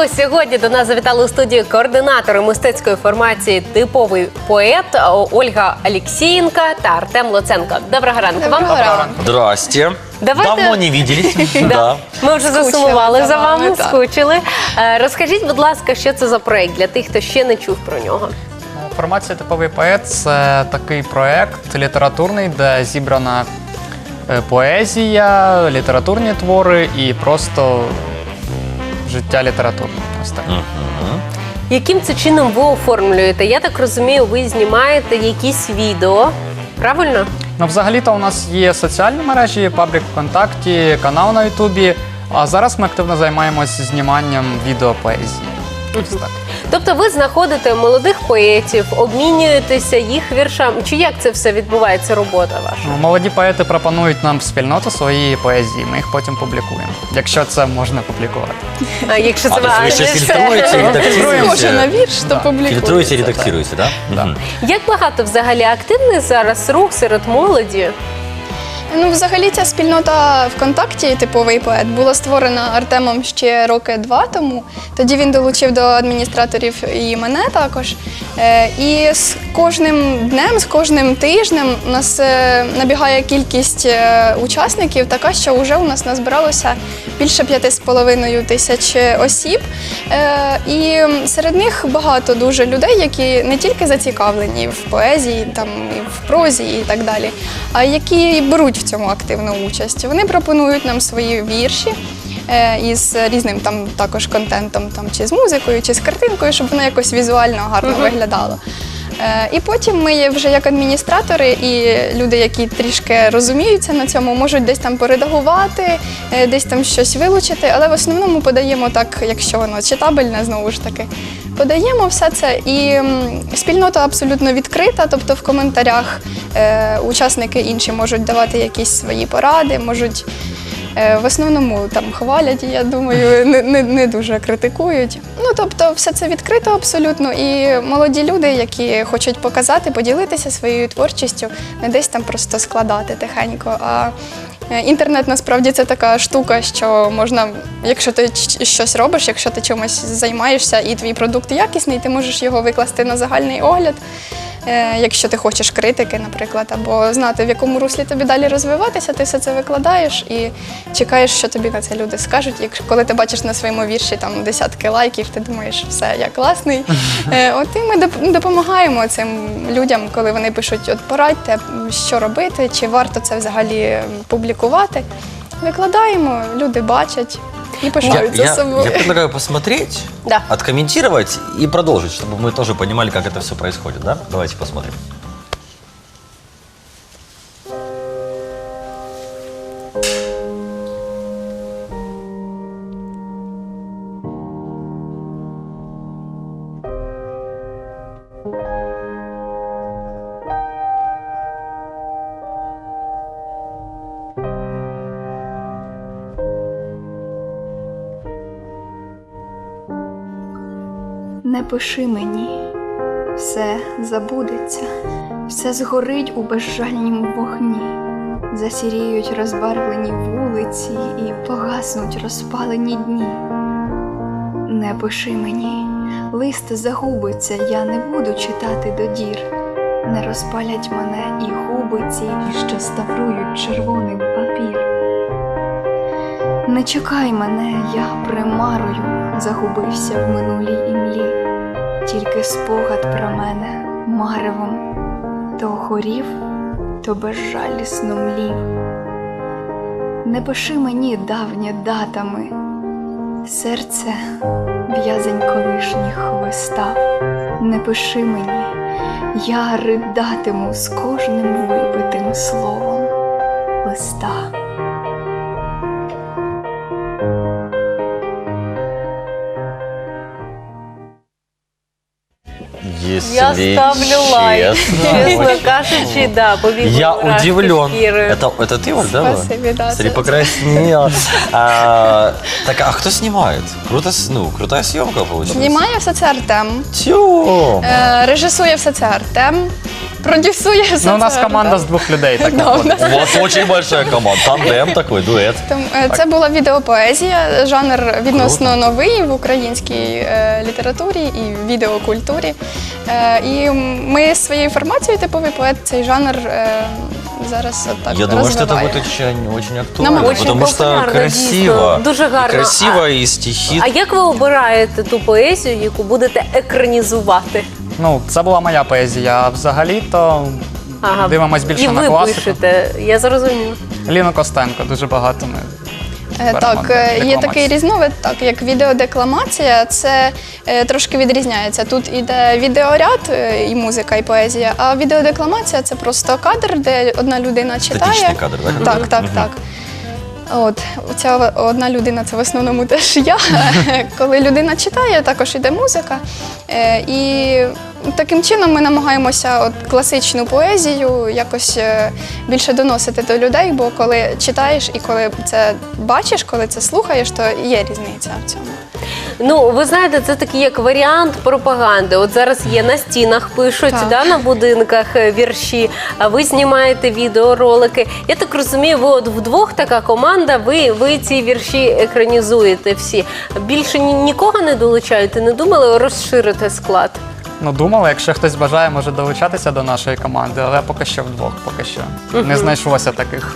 ранку. Сьогодні до нас завітали у студію координатори мистецької формації Типовий поет Ольга Алєксієнка та Артем Лоценко. Доброго ранку вам. Доброго ранку. Здрасте. Давайте- Давно не виделись. Да. Ми вже Скучили засумували за вами, скучили. Е, Розкажіть, будь ласка, що це за проект для тих, хто ще не чув про нього. Ну, Формація типовий поет це такий проект літературний, де зібрана е, поезія, літературні твори і просто життя літератури. Ось так. Яким це чином ви оформлюєте? Я так розумію, ви знімаєте якісь відео. Правильно? Ну, взагалі-то у нас є соціальні мережі, паблік ВКонтакті, канал на Ютубі. А зараз ми активно займаємося зніманням відео поезії. Ось так. Тобто ви знаходите молодих поетів, обмінюєтеся їх віршами. Чи як це все відбувається, робота ваша? Ну, Молоді поети пропонують нам в спільноту свої поезії. Ми їх потім публікуємо, якщо це можна публікувати. А якщо це то есть вы ваше? еще фильтруете, Схоже на вірш, то. Фильтруете, редактируете, да? Да. Як багато взагалі активний зараз рух серед молоді? Ну, взагалі, ця спільнота ВКонтакті, типовий поет, була створена Артемом ще роки два тому. Тоді він долучив до адміністраторів і мене також. Е, І з кожним днем, з кожним тижнем у нас е, набігає кількість е, учасників, така, що вже у нас назбиралося більше п'яти з половиною тисяч осіб. І серед них багато дуже людей, які не тільки зацікавлені в поезії, там і в прозі і так далі, а які беруть в цьому активну участь. Вони пропонують нам свої вірші. е, Із різним там також контентом, там чи з музикою, чи з картинкою, щоб воно якось візуально гарно виглядало. Е, І потім ми вже як адміністратори і люди, які трішки розуміються на цьому, можуть десь там поредагувати, е, десь там щось вилучити, але в основному подаємо так, якщо воно читабельне, знову ж таки. Подаємо все це, і спільнота абсолютно відкрита. Тобто в коментарях е, учасники інші можуть давати якісь свої поради, можуть в основному там хвалять, я думаю, не, не, не дуже критикують. Ну тобто, все це відкрито абсолютно. І молоді люди, які хочуть показати, поділитися своєю творчістю, не десь там просто складати тихенько. А Е, Інтернет насправді це така штука, що можна, якщо ти щось робиш, якщо ти чимось займаєшся і твій продукт якісний, ти можеш його викласти на загальний огляд. Е, Якщо ти хочеш критики, наприклад, або знати, в якому руслі тобі далі розвиватися, ти все це викладаєш і чекаєш, що тобі на це люди скажуть. Якщо коли ти бачиш на своєму вірші там десятки лайків, ти думаєш, все, я класний. Е, От і ми допомагаємо цим людям, коли вони пишуть, от порадьте, що робити, чи варто це взагалі публікувати. Викладаємо, люди бачать і Я, пишаються я- собою. я предлагаю посмотреть, Да. откомментировать и продолжить, чтобы мы тоже понимали, как это все происходит, да? Давайте посмотрим. Не пиши мені, все забудеться, все згорить у безжальнім вогні, засіріють розбарвлені вулиці і погаснуть розпалені дні. Не пиши мені, лист загубиться, я не буду читати до дір. Не розпалять мене і губи ці, що ставрують червоний папір. Не чекай мене, я примарою загубився в минулій імлі, тільки спогад про мене маревом то горів, то безжалісно млів. Не пиши мені давнє датами, серце в'язень колишніх вистав. Не пиши мені, я ридатиму з кожним випитим словом листа. Если Я ставлю лайк. честно. Чесно кажучи, да, побіг Я удивлен. Шкіри. Это, это ты, Оль, да? была? Спасибо, да. Смотри, покраснела. А, так, а кто снимает? Круто, с- ну, крутая съемка получилась. Знімає все це Артем. Тё. Е, Режисує все це Артем. продюсує все Ну, у нас це, команда да. з двох людей так Да, у виходить. У вас очень большая команда. Тандем такой, дуэт. Там, е, Це була відеопоезія, жанр відносно новий в українській е, літературі і відеокультурі. Е, і ми своєю формацією типовий поет цей жанр е, зараз от так Я думаю, что это розвиваємо. будет очень, очень актуально. Очень потому что популярно, красиво. дійсно. Дуже гарно. Красиво, и стихи. А як ви обираєте ту поезію, яку будете екранізувати? Ну, це була моя поезія. А взагалі-то дивимось більше І на ви класику. пишете, я зрозуміла. Ліна Костенко дуже багато ми. Е, беремо Так, е, є декламації. такий різновид, так як відеодекламація, це е, трошки відрізняється. Тут іде відеоряд е, і музика, і поезія, а відеодекламація це просто кадр, де одна людина читає. Статичний кадр, так? Так, так, так. От ця одна людина це в основному теж я. Коли людина читає, також іде музика. Е, І таким чином ми намагаємося от класичну поезію якось е, більше доносити до людей, бо коли читаєш і коли це бачиш, коли це слухаєш, то є різниця в цьому. Ну, ви знаєте, це такий як варіант пропаганди. От зараз є на стінах, пишуть Так. да, на будинках е, вірші, а ви знімаєте відеоролики. Я так розумію, ви от вдвох така команда, ви, ви ці вірші екранізуєте всі. Більше ні, нікого не долучаєте, не думали розширити склад? Ну, думали, якщо хтось бажає, може долучатися до нашої команди, але поки що вдвох, поки що. Не знайшлося таких,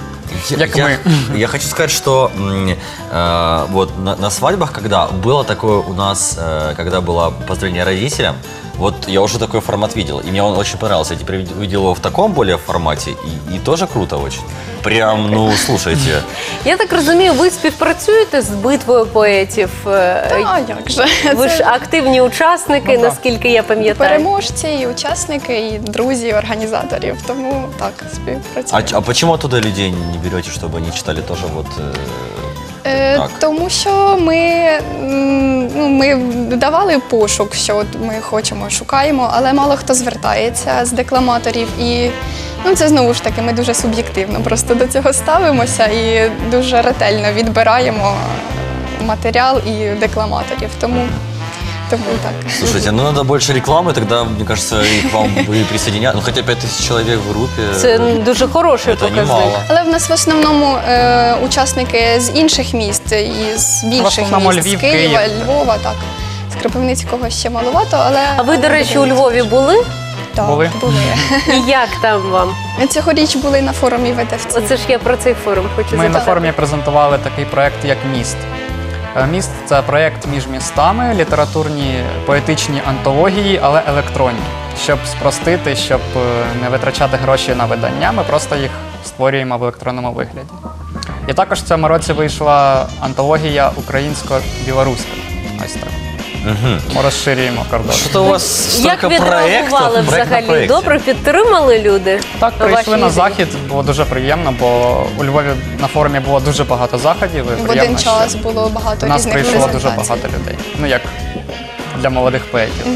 як я, ми. я хочу сказать, что м, э, вот на, на свадьбах, когда было такое у нас, э, когда было поздравление родителям, вот я уже такой формат видел, и мне он очень понравился. Я теперь видел его в таком более формате, и, и тоже круто очень. Прям, ну, слушайте. Я так розумію, ви співпрацюєте з битвою поетів. Е, А як же? Ви ж активні учасники, Ну, наскільки я пам'ятаю. переможці, і учасники, і друзі і організаторів. Тому так, А, співпрацюємо. ч- а почему оттуда людей не берете, чтобы они читали тоже вот... э, Е, Так. Тому що ми, м, ну, ми давали пошук, що от ми хочемо, шукаємо, але мало хто звертається з декламаторів. І ну, це знову ж таки, ми дуже суб'єктивно просто до цього ставимося і дуже ретельно відбираємо матеріал і декламаторів. Тому, тому так. Слушайте, ну надо больше рекламы, тогда, мне кажется, и к вам и присоединят. Ну, хотя 5000 человек в группе. Це дуже хороший Это показник. немало. Але в нас в основному е, учасники з інших міст, і з більших основному міст, Львів, з Києва, Київ. Львова, так. З Кропивницького ще маловато, але. А ви, до речі, у Львові були? Так, Були. були. І як там вам? Цьогоріч були на форумі ВТФЦ. Оце ж я про цей форум хочу Ми на запитати. форумі презентували такий проект, як міст. Е, Міст це проєкт між містами, літературні поетичні антології, але електронні. Щоб спростити, щоб е, не витрачати гроші на видання, ми просто їх створюємо в електронному вигляді. І також в цьому році вийшла антологія українсько-білоруська. Ось так. Ми розширюємо кордон. Що у вас Як столько відреагували проектов, проект на взагалі? Добре підтримали люди? Так, ваші прийшли на ідеї? захід, було дуже приємно, бо у Львові на форумі було дуже багато заходів. і В приємно, один що час було багато нас різних прийшло дуже багато людей. Ну як для молодих поетів.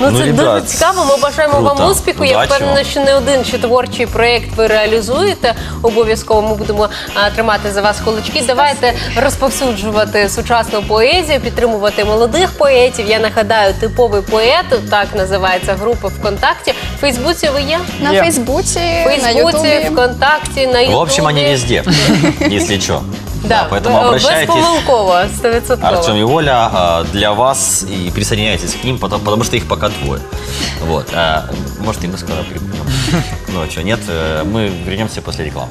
Ну, Ну, це дуже ребят, цікаво. Ми бажаємо круто. вам успіху. Я Удачі впевнена, вам. що не один чи творчий проєкт ви реалізуєте. Обов'язково ми будемо а, тримати за вас кулачки. Давайте розповсюджувати сучасну поезію, підтримувати молодих поетів. Я нагадаю, типовий поет, так називається група ВКонтакті. В Фейсбуці ви є? На Є. Фейсбуці, В на Фейсбуці, Ютубі. ВКонтакті, на В Ютубі. общем, они везде, если что. Да, поэтому б- обращайтесь. Безпомилково, 100%. Артем и Оля а, для вас и присоединяйтесь к ним, потому, потому что их пока двое. Вот. а, может, и мы скоро прибудем. Ну, а что, нет, э, мы вернемся после рекламы.